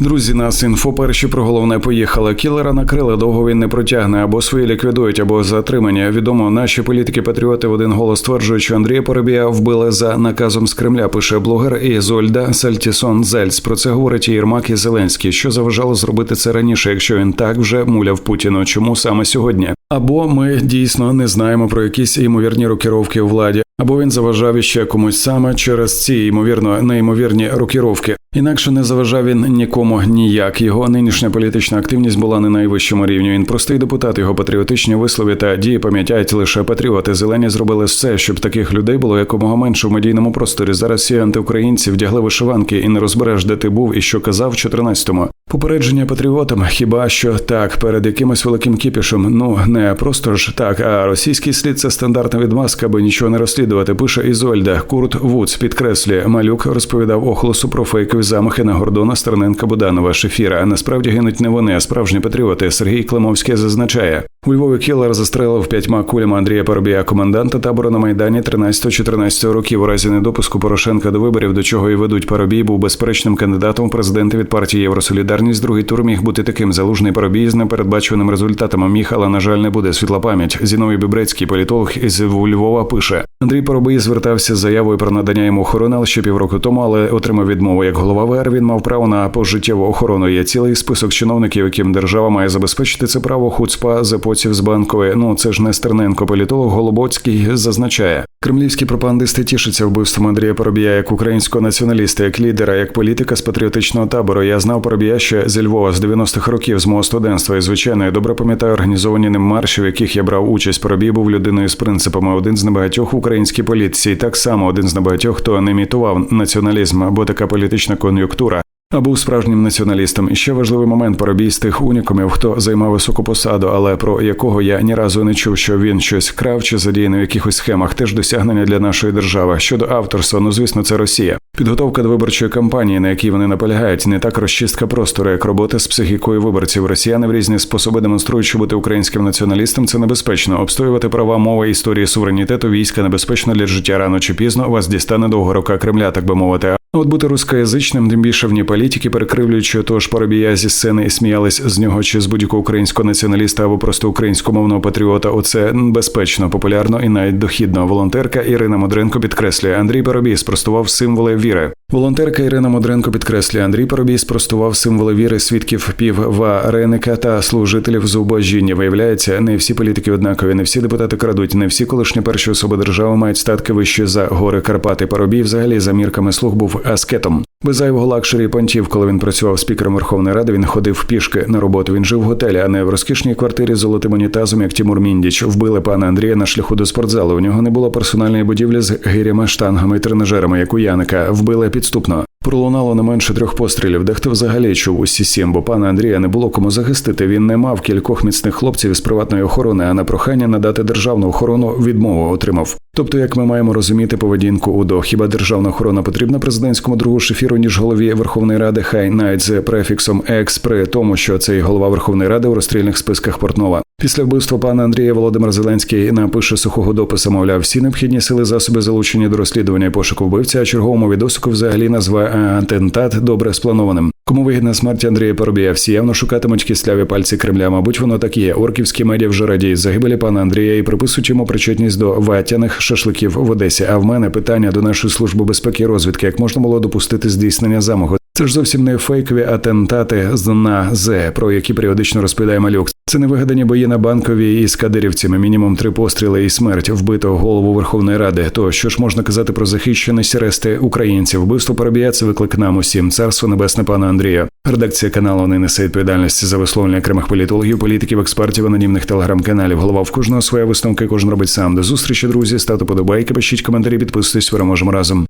Друзі, нас інфо перші про головне поїхали. Кілера накрили, довго він не протягне або свої ліквідують, або затримання. Відомо, наші політики-патріоти в один голос стверджують, що Андрія Поробія вбили за наказом з Кремля. Пише блогер Ізольда Сальтісон Зельц. Про це говорить і Єрмак і Зеленський. Що заважало зробити це раніше, якщо він так вже муляв Путіну? Чому саме сьогодні? Або ми дійсно не знаємо про якісь ймовірні рокіровки у владі, або він заважав іще комусь саме через ці ймовірно неймовірні рокіровки. Інакше не заважав він нікому ніяк. Його нинішня політична активність була не на найвищому рівні. Він простий депутат. Його патріотичні вислови та дії пам'ятають лише патріоти. Зелені зробили все, щоб таких людей було якомога менше в медійному просторі. Зараз всі антиукраїнці вдягли вишиванки і не розбереш, де ти був і що казав в 14-му. Попередження патріотам, хіба що так, перед якимось великим кіпішем. Ну не просто ж так. А російський слід це стандартна відмазка, аби нічого не розслідувати. Пише Ізольда. Курт Вудс підкреслює. Малюк розповідав охлосу про фейкові замахи на Гордона Стерненка Буданова Шефіра. А насправді гинуть не вони, а справжні патріоти. Сергій Климовський зазначає. У Львові Кілер застрелив п'ятьма кулями Андрія Парубія, коменданта табору на майдані 13-14 років. У разі недопуску Порошенка до виборів, до чого і ведуть Парубій, був безперечним кандидатом у президенти від партії Євросолідарність. Другий тур міг бути таким залужний Парубій з непередбачуваним результатами. Міг, але на жаль, не буде світла пам'ять. Зіновій Бібрецький політолог із Львова пише: Андрій Парубій звертався з заявою про надання йому охорони але ще півроку тому, але отримав відмову. Як голова ВР він мав право на пожиттєву охорону. Є цілий список чиновників, яким держава має забезпечити це право. Хуцпа запоців з банкової. Ну це ж не Стерненко. Політолог Голобоцький зазначає. Кремлівські пропагандисти тішаться вбивством Андрія Поробія як українського націоналіста, як лідера, як політика з патріотичного табору. Я знав Поробія ще зі Львова з 90-х років з мого студентства. І звичайно, я добре пам'ятаю організовані ним марші, в яких я брав участь. Поробій був людиною з принципами. Один з небагатьох в українській політиці, і так само один з небагатьох, хто не імітував націоналізм або така політична кон'юнктура. А був справжнім націоналістом. Ще важливий момент Поробій з тих унікумів, хто займав високу посаду, але про якого я ні разу не чув, що він щось крав чи задіяний в якихось схемах. Теж досягнення для нашої держави. Щодо авторства, ну звісно, це Росія. Підготовка до виборчої кампанії, на якій вони наполягають, не так розчистка простору, як робота з психікою виборців. Росіяни в різні способи демонструють, що бути українським націоналістом це небезпечно. Обстоювати права мови, історії суверенітету війська небезпечно для життя рано чи пізно вас дістане довго рука Кремля, так би мовити. От бути рускоязичним, тим більше вні політики, перекривлюючи того ж Парубія зі сцени і сміялись з нього чи з будь-якого українського націоналіста або просто українськомовного патріота. Оце безпечно, популярно і навіть дохідно. Волонтерка Ірина Модренко підкреслює, Андрій Парубій спростував символи віри. Волонтерка Ірина Модренко підкреслює, Андрій Парубій спростував символи віри свідків піввареника та служителів зубожіння. Виявляється, не всі політики однакові, не всі депутати крадуть, не всі колишні перші особи держави мають статки вищі за гори Карпати. Парубій взагалі за мірками слуг був аскетом. Без зайвого лакшері і понтів, коли він працював спікером Верховної Ради, він ходив пішки на роботу. Він жив в готелі, а не в розкішній квартирі з золотим унітазом, як Тімур Міндіч. Вбили пана Андрія на шляху до спортзалу. У нього не було персональної будівлі з гирями, штангами і тренажерами, як у Яника. Вбили підступно. Пролунало не менше трьох пострілів. Дехто взагалі чув усі сім, бо пана Андрія не було кому захистити. Він не мав кількох міцних хлопців із приватної охорони, а на прохання надати державну охорону відмову отримав. Тобто, як ми маємо розуміти поведінку УДО, хіба державна охорона потрібна президентському другу шефіру, ніж голові Верховної Ради, хай навіть з префіксом екс при тому, що цей голова Верховної Ради у розстрільних списках Портнова. Після вбивства пана Андрія Володимир Зеленський напише сухого допису, мовляв, всі необхідні сили засоби залучені до розслідування пошуку вбивця, а черговому відосику взагалі назве атентат добре спланованим. Кому вигідна смерть Андрія Парубія? всі явно шукатимуть кисляві пальці Кремля. Мабуть, воно так є. Орківські медіа вже радіють загибелі пана Андрія і приписують йому причетність до ватяних шашликів в Одесі. А в мене питання до нашої служби безпеки і розвідки, як можна було допустити здійснення замаху. Це ж зовсім не фейкові атентати з на З, про які періодично розповідає малюк. Це не вигадані бої на банковій із кадирівцями. Мінімум три постріли і смерть вбитого голову Верховної Ради. То що ж можна казати про захищеність решти українців? Вбивство Парубія – це виклик нам усім. Царство небесне пана Андрія. Редакція каналу не несе відповідальності за висловлення окремих політологів, політиків, експертів, анонімних телеграм-каналів. Голова в кожного своя висновка, кожен робить сам. До зустрічі, друзі. Ставте подобайки, пишіть коментарі, підписуйтесь. Переможемо разом.